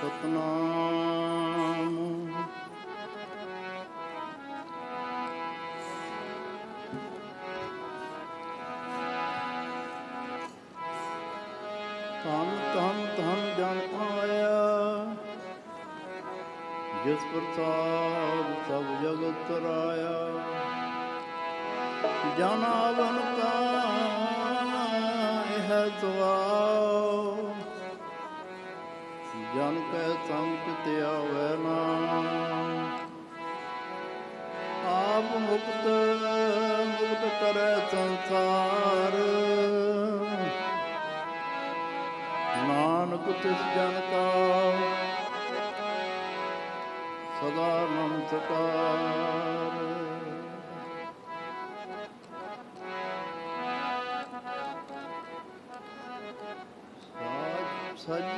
ਸਤਨਾਮ ਧੰਨ ਧੰਨ ਧੰਨ ਜਨ ਆਇਆ। ਜਿਸ ਪ੍ਰਸਾਦ ਸਭ ਜਗਤ ਤਰਾਇਆ ਜਨ ਆਵਨ ਕਾ ਇਹ ਸਵਾਉ ਜਨ ਕੈ ਸੰਕਟ ਆਵੈ ਨਾ ਆਪ ਮੁਕਤ ਮੁਕਤ ਕਰੈ ਸੰਸਾਰ। ਨਾਨਕ ਤਿਸ ਜਨ ਕਾ, ਸਦਾ ਨਮਸਕਾਰ ਸਾਜ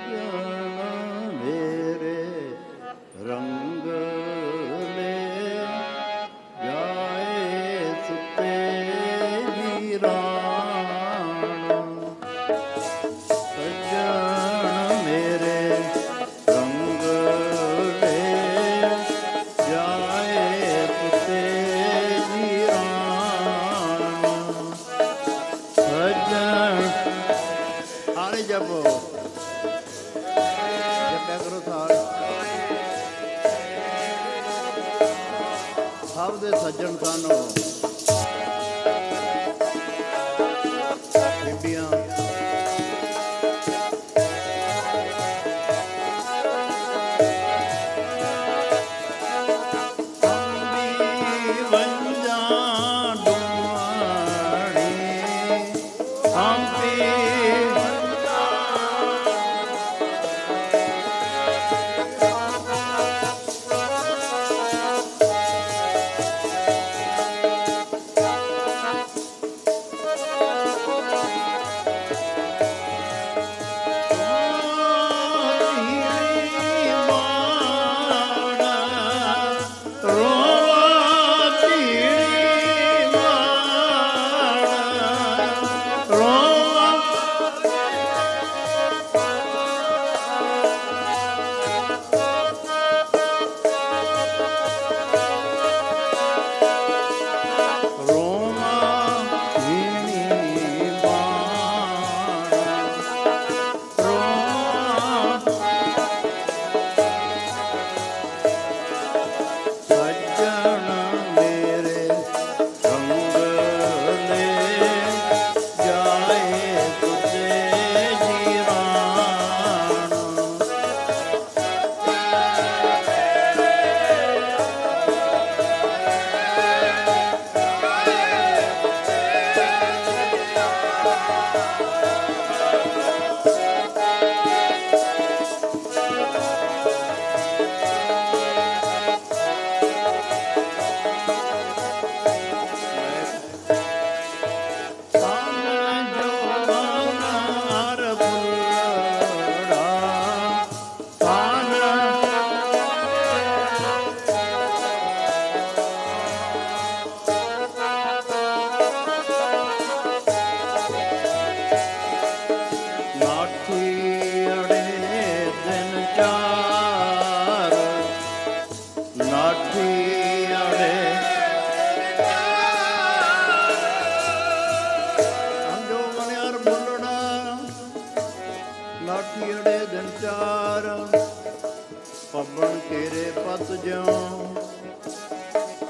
ਪਵਨ ਤੇਰੇ ਪਤ ਜਿਉ।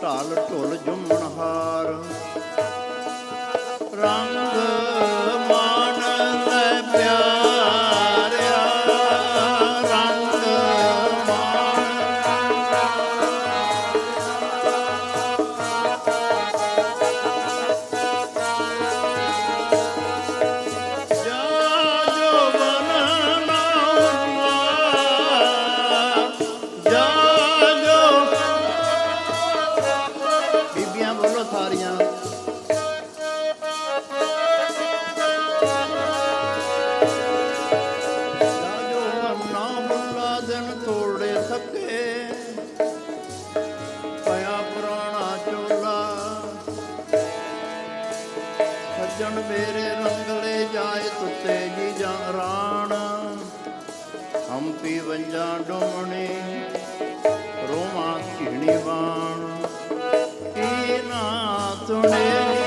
ਢਾਲ ਢੁਲ ਜੁਮਣ ਰੰਗ ਮਾਨ ਲੈ ਰਾਣਾ। ਹੰਪੀ ਵੰਜਾਂ ਡੋਮਣੇ ਰੋਮਾ ਖਿਣੀ ਬਾਣ ਤੀਨਾ ਤੁਣੇ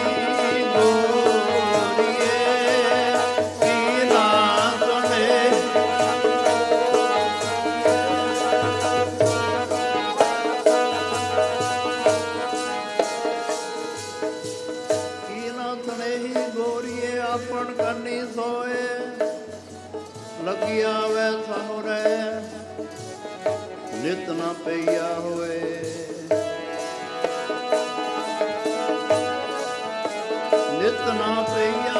Yahweh. Nityanate Yahweh.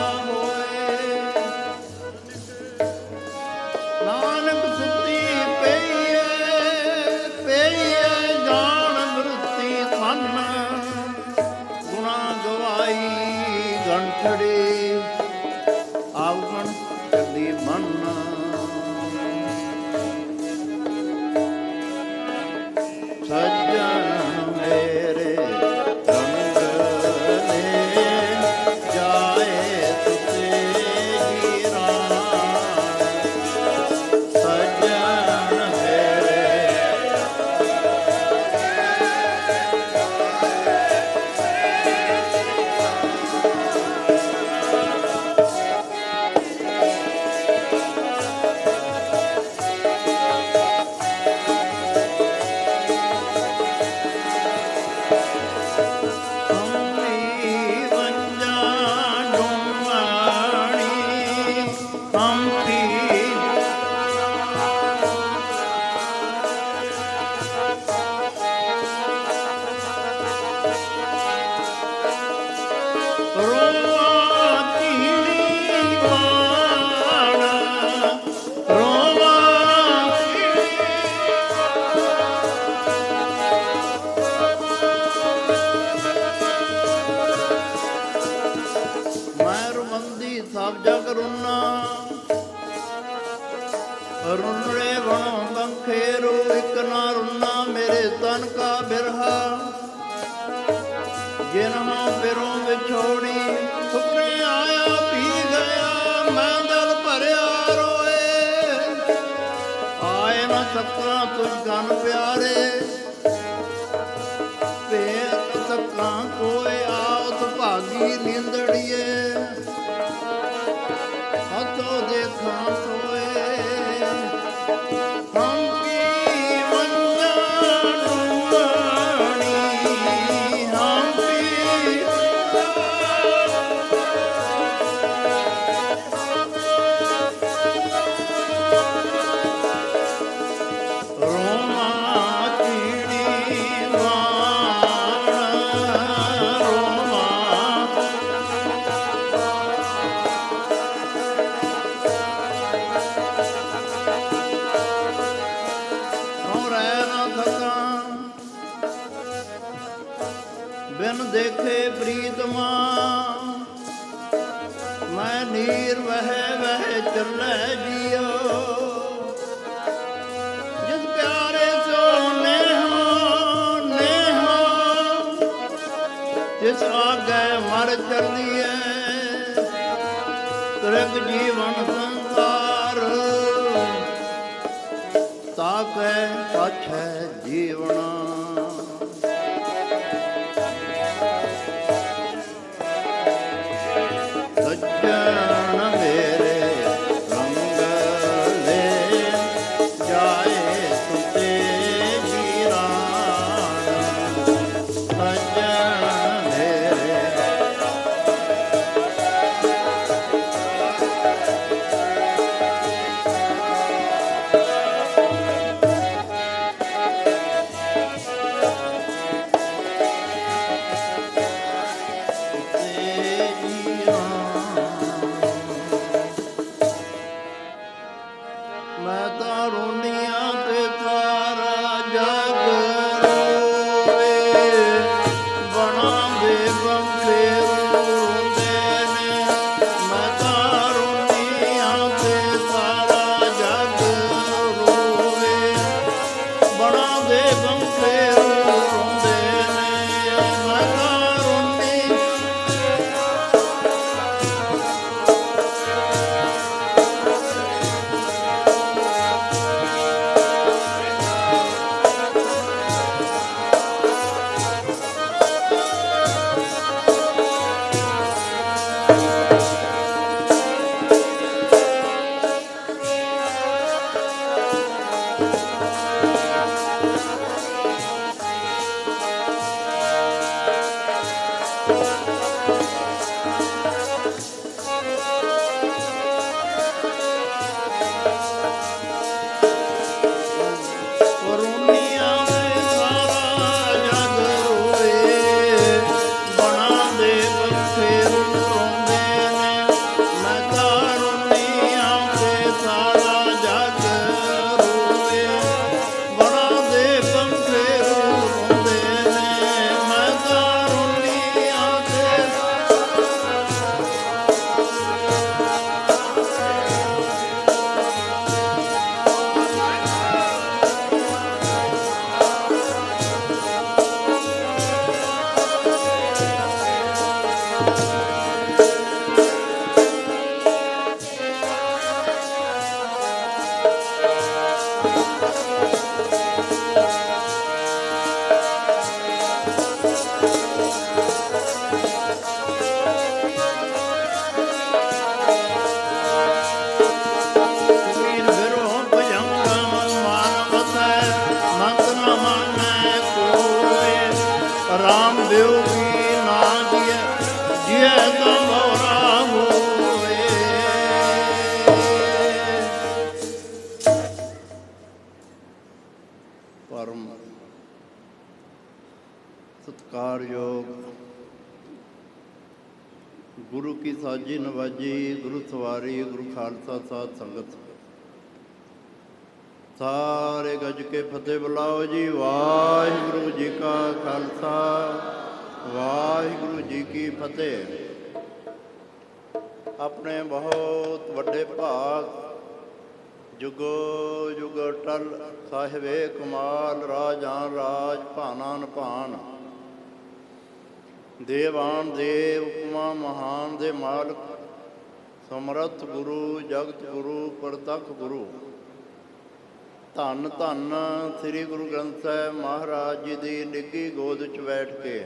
ਰੁੰਨੇ ਬਣੋ ਬੰਖੇਰੂ ਇੱਕ ਨਾ ਰੁੰਨਾ ਮੇਰੇ ਤਨ ਬਿਰਹਾ ਜਿਨਹੋਂ ਬਿਰੋਂ ਵਿਛੋੜੀ ਤਕਾਂ ਤੁਝ ਗਨ ਪਿਆਰੇ। ਭੇਤ ਤਕਾਂ ਕੋਇ ਆਉਤ ਭਾਗੀ ਨਿੰਦੜੀਏ। ਹੱਥੋਂ ਦੇ ਥਾਂ ਸੋਏ ਜਗ ਜੀਵਨ ਸੰਸਾਰ। ਤਾਕੈ ਪਛੈ ਜੀਵਨਾ। ਸਤਿਕਾਰਯੋਗ। ਗੁਰੂ ਕੀ ਸਾਜੀ ਨਵਾਜੀ, ਗੁਰੂ ਸਵਾਰੀ, ਗੁਰੂ ਖਾਲਸਾ ਸਾਧ ਸੰਗਤ ਸਾਰੇ ਗੱਜ ਕੇ ਫਤਿਹ ਬੁਲਾਓ ਜੀ। ਵਾਹਿਗੁਰੂ ਜੀ ਕਾ ਖਾਲਸਾ, ਵਾਹਿਗੁਰੂ ਜੀ ਕੀ ਫਤਿਹ। ਆਪਣੇ ਬਹੁਤ ਵੱਡੇ ਭਾਗ ਜੁਗੋ ਜੁਗ ਟਲ ਸਾਹਿਬੇ ਕਮਾਲ ਰਾਜਾਨ ਰਾਜ ਭਾਨਾਨ ਭਾਨ। ਦੇਵਾਨ ਦੇ ਉਪਮਾ ਮਹਾਨ ਦੇ ਮਾਲਕ, ਸਮਰੱਥ ਗੁਰੂ, ਜਗਤ ਗੁਰੂ, ਪ੍ਰਤੱਖ ਗੁਰੂ। ਧੰਨ ਧੰਨ ਸ੍ਰੀ ਗੁਰੂ ਗ੍ਰੰਥ ਸਾਹਿਬ ਮਹਾਰਾਜ ਜੀ ਦੀ ਨਿੱਗੀ ਗੋਦ 'ਚ ਬੈਠ ਕੇ।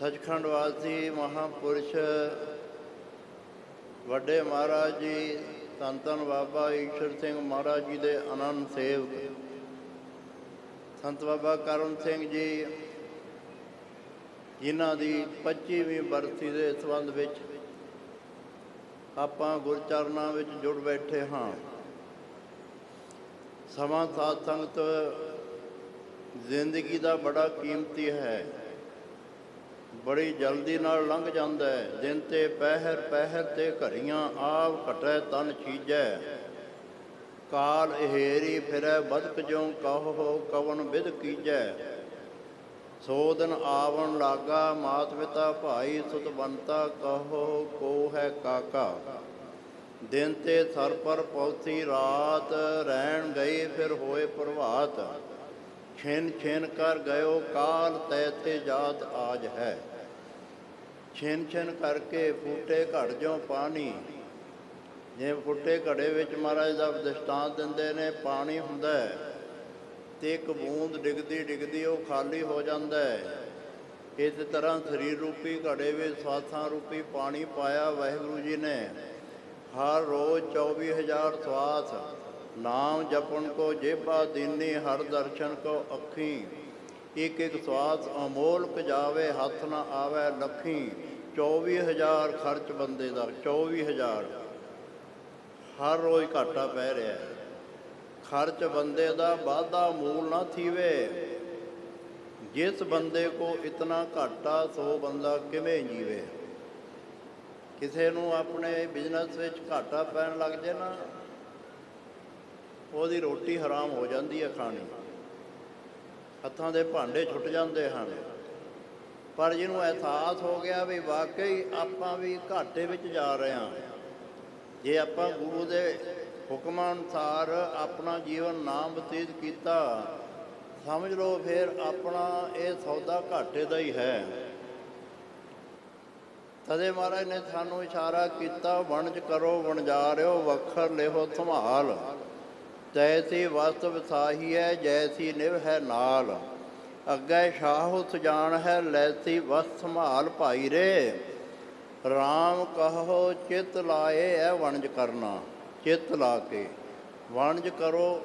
ਸੱਚਖੰਡ ਵਾਸੀ ਮਹਾਪੁਰਸ਼ ਵੱਡੇ ਮਹਾਰਾਜ ਜੀ ਧੰਨ ਧੰਨ ਬਾਬਾ ਈਸ਼ਰ ਸਿੰਘ ਮਹਾਰਾਜ ਜੀ ਦੇ ਅਨੰਦ ਸੇਵਕ। ਸੰਤ ਬਾਬਾ ਕਰਮ ਸਿੰਘ ਜੀ, ਜਿਨ੍ਹਾਂ ਦੀ 25ਵੀਂ ਬਰਸੀ ਦੇ ਸੰਬੰਧ ਵਿੱਚ ਆਪਾਂ ਗੁਰਚਰਨਾਂ ਵਿੱਚ ਜੁੜ ਬੈਠੇ ਹਾਂ। ਸਮਾਂ ਸਾਧ ਸੰਗਤ ਜ਼ਿੰਦਗੀ ਦਾ ਬੜਾ ਕੀਮਤੀ ਹੈ। ਬੜੀ ਜਲਦੀ ਨਾਲ ਲੰਘ ਜਾਂਦਾ ਹੈ। ਦਿਨ ਤੇ ਪਹਿਰ ਪਹਿਰ ਤੇ ਘੜੀਆਂ ਆਪ ਘਟੈ ਤਨ ਚੀਜੈ। ਕਾਲ ਇਹੇਰੀ ਫਿਰੈ ਬਦਕ ਜਿਉ ਕਹੋ ਕਵਨ ਵਿਦ ਕੀਜੈ। ਸੋ ਦਿਨ ਆਵਣ ਲਾਗਾ ਮਾਤ ਪਿਤਾ ਭਾਈ ਸੁਤ ਬੰਤਾ ਕਹੋ ਕੋ ਹੈ ਕਾਕਾ। ਦਿਨ ਤੇ ਸਰ ਪਰ ਪੌਥੀ ਰਾਤ ਰਹਿਣ ਗਈ ਫਿਰ ਹੋਏ ਪ੍ਰਭਾਤ। ਛਿਨ ਛਿਨ ਕਰ ਗਇਓ ਕਾਲ ਤੈ ਤੇ ਜਾਤ ਆਜ ਹੈ। ਛਿਨ ਛਿਨ ਕਰਕੇ ਫੂਟੇ ਘੜ ਜੋ ਪਾਣੀ। ਜੇ ਫੁੱਟੇ ਘੜੇ ਵਿੱਚ ਮਹਾਰਾਜ ਦਾ ਦ੍ਰਿਸ਼ਟਾਂਤ ਦਿੰਦੇ ਨੇ, ਪਾਣੀ ਹੁੰਦਾ ਹੈ ਤੇ ਇੱਕ ਬੂੰਦ ਡਿੱਗਦੀ ਡਿੱਗਦੀ ਉਹ ਖਾਲੀ ਹੋ ਜਾਂਦਾ ਹੈ। ਇਸ ਤਰ੍ਹਾਂ ਸਰੀਰ ਰੂਪੀ ਘੜੇ ਵਿੱਚ ਸਵਾਸਾਂ ਰੂਪੀ ਪਾਣੀ ਪਾਇਆ ਵਾਹਿਗੁਰੂ ਜੀ ਨੇ। ਹਰ ਰੋਜ਼ 24000 ਸਵਾਸ, ਨਾਮ ਜਪਣ ਕੋ ਜੇਬਾ ਦੀਨੀ, ਹਰ ਦਰਸ਼ਨ ਕੋ ਅੱਖੀ। ਇੱਕ ਇੱਕ ਸਵਾਸ ਅਮੋਲਕ ਜਾਵੇ, ਹੱਥ ਨਾ ਆਵੇ ਲੱਖੀ। 24000 ਖਰਚ ਬੰਦੇ ਦਾ 24000 ਹਰ ਰੋਜ਼ ਘਾਟਾ ਪੈ ਰਿਹਾ ਹੈ। ਖਰਚ ਬੰਦੇ ਦਾ ਵਾਧਾ ਮੂਲ ਨਾ ਥੀਵੇ। ਜਿਸ ਬੰਦੇ ਕੋ ਇਤਨਾ ਘਾਟਾ, ਸੋ ਬੰਦਾ ਕਿਵੇਂ ਜੀਵੇ? ਕਿਸੇ ਨੂੰ ਆਪਣੇ ਬਿਜ਼ਨਸ ਵਿੱਚ ਘਾਟਾ ਪੈਣ ਲੱਗ ਜੇ ਨਾ, ਉਹਦੀ ਰੋਟੀ ਹਰਾਮ ਹੋ ਜਾਂਦੀ ਹੈ ਖਾਣੀ। ਹੱਥਾਂ ਦੇ ਭਾਂਡੇ ਛੁੱਟ ਜਾਂਦੇ ਹਨ। ਪਰ ਜਿਹਨੂੰ ਅਹਿਸਾਸ ਹੋ ਗਿਆ ਵੀ ਵਾਕਈ ਆਪਾਂ ਵੀ ਘਾਟੇ ਵਿੱਚ ਜਾ ਰਹੇ ਹਾਂ। ਜੇ ਆਪਾਂ ਗੁਰੂ ਦੇ ਹੁਕਮਾਂ ਅਨੁਸਾਰ ਆਪਣਾ ਜੀਵਨ ਨਾ ਬਤੀਤ ਕੀਤਾ, ਸਮਝ ਲਓ ਫਿਰ ਆਪਣਾ ਇਹ ਸੌਦਾ ਘਾਟੇ ਦਾ ਹੀ ਹੈ। ਤਦੇ ਮਹਾਰਾਜ ਨੇ ਸਾਨੂੰ ਇਸ਼ਾਰਾ ਕੀਤਾ, ਵਣਜ ਕਰੋ, ਵਣਜਾਰਿਓ, ਵਖਰ ਲਿਹੋ ਸੰਭਾਲ ਤੈਸੀ ਵਸਤ ਵਸਾਹੀ ਹੈ ਜੈਸੀ ਨਿਵ ਹੈ ਨਾਲ। ਅੱਗੇ ਸ਼ਾਹ ਸੁਜਾਨ ਹੈ ਲੈਸੀ ਵਸਤ ਸੰਭਾਲ ਭਾਈ ਰੇ। RAM ਕਹੋ, ਚਿਤ ਲਾਏ ਹੈ ਵਣਜ ਕਰਨਾ, ਚਿਤ ਲਾ ਕੇ। ਵਣਜ ਕਰੋ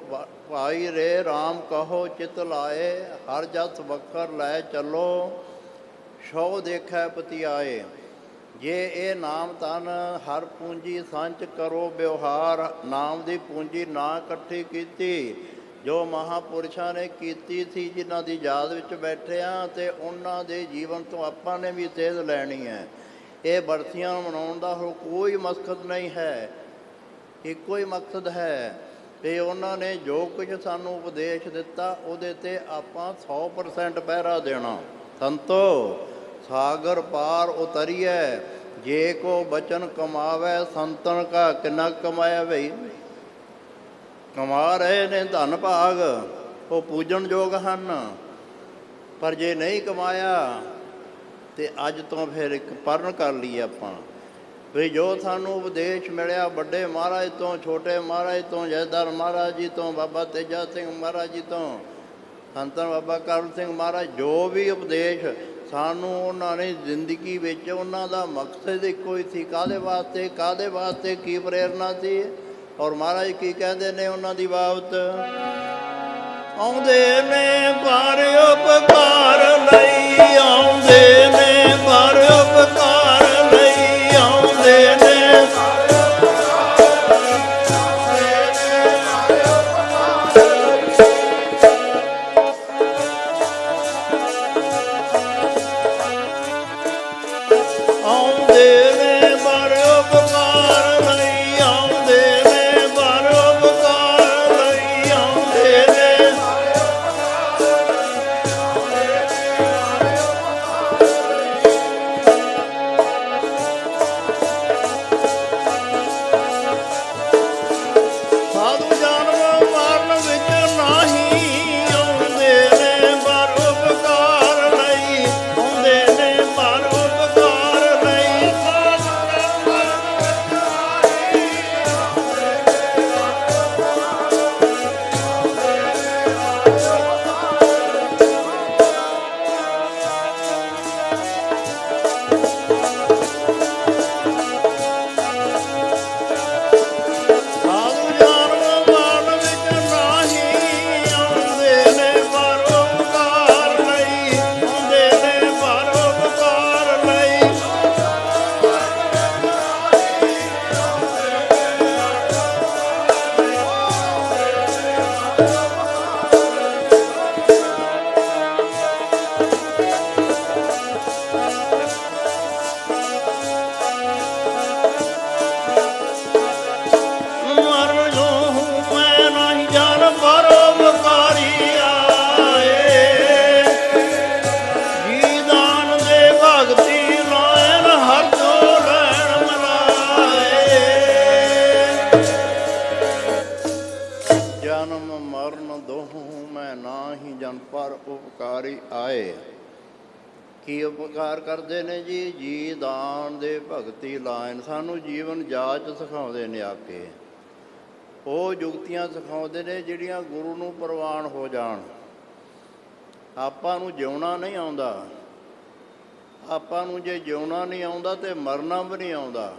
ਭਾਈ ਰੇ RAM ਕਹੋ, ਚਿਤ ਲਾਏ, ਹਰ ਜਸ ਵਖਰ ਲੈ ਚੱਲੋ। ਸ਼ੋ ਦੇਖੈ ਪਤੀ ਆਏ ਜੇ ਇਹ ਨਾਮ ਤਨ ਹਰ ਪੂੰਜੀ ਸੰਚ ਕਰੋ ਵਿਵਹਾਰ। ਨਾਮ ਦੀ ਪੂੰਜੀ ਨਾ ਇਕੱਠੀ ਕੀਤੀ ਜੋ ਮਹਾਪੁਰਸ਼ਾਂ ਨੇ ਕੀਤੀ ਸੀ, ਜਿਨ੍ਹਾਂ ਦੀ ਯਾਦ ਵਿੱਚ ਬੈਠੇ ਆ ਤੇ ਉਹਨਾਂ ਦੇ ਜੀਵਨ ਤੋਂ ਆਪਾਂ ਨੇ ਵੀ ਸੇਧ ਲੈਣੀ ਹੈ। ਇਹ ਬਰਸੀਆਂ ਮਨਾਉਣ ਦਾ ਹੋਰ ਕੋਈ ਮਕਸਦ ਨਹੀਂ ਹੈ। ਇੱਕੋ ਹੀ ਮਕਸਦ ਹੈ ਤੇ ਉਹਨਾਂ ਨੇ ਜੋ ਕੁਝ ਸਾਨੂੰ ਉਪਦੇਸ਼ ਦਿੱਤਾ, ਉਹਦੇ ਤੇ ਆਪਾਂ 100% ਪਹਿਰਾ ਦੇਣਾ। ਸੰਤੋ, ਸਾਗਰ ਪਾਰ ਉਤਰੀਏ ਜੇ ਕੋ ਬਚਨ ਕਮਾਵੇ, ਸੰਤਨ ਕਾ ਕਿੰਨਾ ਕਮਾਇਆ ਭਈ ਕਮਾ ਰਹੇ ਨੇ ਧਨ ਭਾਗ, ਉਹ ਪੂਜਣ ਯੋਗ ਹਨ। ਪਰ ਜੇ ਨਹੀਂ ਕਮਾਇਆ, ਤੇ ਅੱਜ ਤੋਂ ਫਿਰ ਇੱਕ ਪਰਨ ਕਰ ਲਈ ਆਪਾਂ। ਵੀ ਜੋ ਸਾਨੂੰ ਉਪਦੇਸ਼ ਮਿਲਿਆ, ਵੱਡੇ ਮਹਾਰਾਜ ਤੋਂ, ਛੋਟੇ ਮਹਾਰਾਜ ਤੋਂ ਜੈਦਾਰ ਮਹਾਰਾਜ ਜੀ ਤੋਂ, ਬਾਬਾ ਤੇਜਾ ਸਿੰਘ ਮਹਾਰਾਜ ਜੀ ਤੋਂ ਸੰਤਨ ਬਾਬਾ ਕਰਮ ਸਿੰਘ ਮਹਾਰਾਜ, ਜੋ ਵੀ ਉਪਦੇਸ਼ ਸਾਨੂੰ ਉਹਨਾਂ ਨੇ ਜ਼ਿੰਦਗੀ ਵਿੱਚ, ਉਹਨਾਂ ਦਾ ਮਕਸਦ ਇੱਕੋ ਹੀ ਸੀ। ਕਾਦੇ ਵਾਸਤੇ ਕਾਦੇ ਵਾਸਤੇ, ਕੀ ਪ੍ਰੇਰਣਾ ਸੀ? ਔਰ ਮਹਾਰਾਜ ਕੀ ਕਹਿੰਦੇ ਨੇ ਉਹਨਾਂ ਦੀ ਬਾਬਤ? ਆਉਂਦੇ ਨੇ ਪਰ ਉਪਕਾਰ ਲਈ ਆਉਂਦੇ ਕਰਦੇ ਨੇ ਜੀ ਜੀ ਦਾਨ ਦੇ ਭਗਤੀ ਲਾਇਨ। ਸਾਨੂੰ ਜੀਵਨ ਜਾਚ ਸਿਖਾਉਂਦੇ ਨੇ ਆ ਕੇ ਉਹ ਜੁਗਤੀਆਂ ਸਿਖਾਉਂਦੇ ਨੇ ਜਿਹੜੀਆਂ ਗੁਰੂ ਨੂੰ ਪ੍ਰਵਾਨ ਹੋ ਜਾਣ। ਆਪਾਂ ਨੂੰ ਜਿਉਣਾ ਨਹੀਂ ਆਉਂਦਾ। ਆਪਾਂ ਨੂੰ ਜੇ ਜਿਉਣਾ ਨਹੀਂ ਆਉਂਦਾ ਤੇ ਮਰਨਾ ਵੀ ਨਹੀਂ ਆਉਂਦਾ।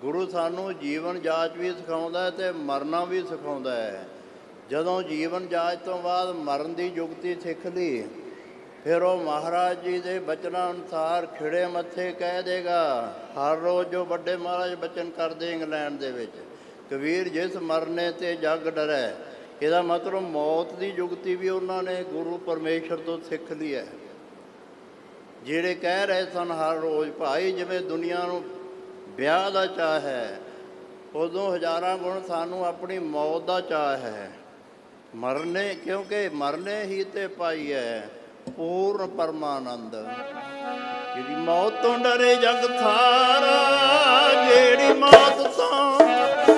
ਗੁਰੂ ਸਾਨੂੰ ਜੀਵਨ ਜਾਚ ਵੀ ਸਿਖਾਉਂਦਾ ਹੈ ਤੇ ਮਰਨਾ ਵੀ ਸਿਖਾਉਂਦਾ ਹੈ। ਜਦੋਂ ਜੀਵਨ ਜਾਚ ਤੋਂ ਬਾਅਦ ਮਰਨ ਦੀ ਜੁਗਤੀ ਸਿੱਖ ਲਈ ਫਿਰ ਉਹ ਮਹਾਰਾਜ ਜੀ ਦੇ ਬਚਨਾਂ ਅਨੁਸਾਰ ਖਿੜੇ ਮੱਥੇ ਕਹਿ ਦੇਗਾ, ਹਰ ਰੋਜ਼ ਜੋ ਵੱਡੇ ਮਹਾਰਾਜ ਬਚਨ ਕਰਦੇ ਇੰਗਲੈਂਡ ਦੇ ਵਿੱਚ। ਕਬੀਰ ਜਿਸ ਮਰਨੇ ਤੇ ਜੱਗ ਡਰੈ, ਇਹਦਾ ਮਤਲਬ ਮੌਤ ਦੀ ਜੁਗਤੀ ਵੀ ਉਹਨਾਂ ਨੇ ਗੁਰੂ ਪਰਮੇਸ਼ਰ ਤੋਂ ਸਿੱਖ ਲਈ ਹੈ। ਜਿਹੜੇ ਕਹਿ ਰਹੇ ਸਨ ਹਰ ਰੋਜ਼, ਭਾਈ ਜਿਵੇਂ ਦੁਨੀਆ ਨੂੰ ਵਿਆਹ ਦਾ ਚਾਹ ਹੈ, ਉਦੋਂ ਹਜ਼ਾਰਾਂ ਗੁਣ ਸਾਨੂੰ ਆਪਣੀ ਮੌਤ ਦਾ ਚਾਹ ਹੈ। ਮਰਨੇ, ਕਿਉਂਕਿ ਮਰਨੇ ਹੀ ਤੇ ਪਾਈ ਹੈ ਪੂਰਨ ਪਰਮਾਨੰਦ। ਜਿਹੜੀ ਮੌਤ ਤੋਂ ਡਰੇ ਜਗ ਥਾਰਾ ਜਿਹੜੀ ਮੌਤ ਤੋਂ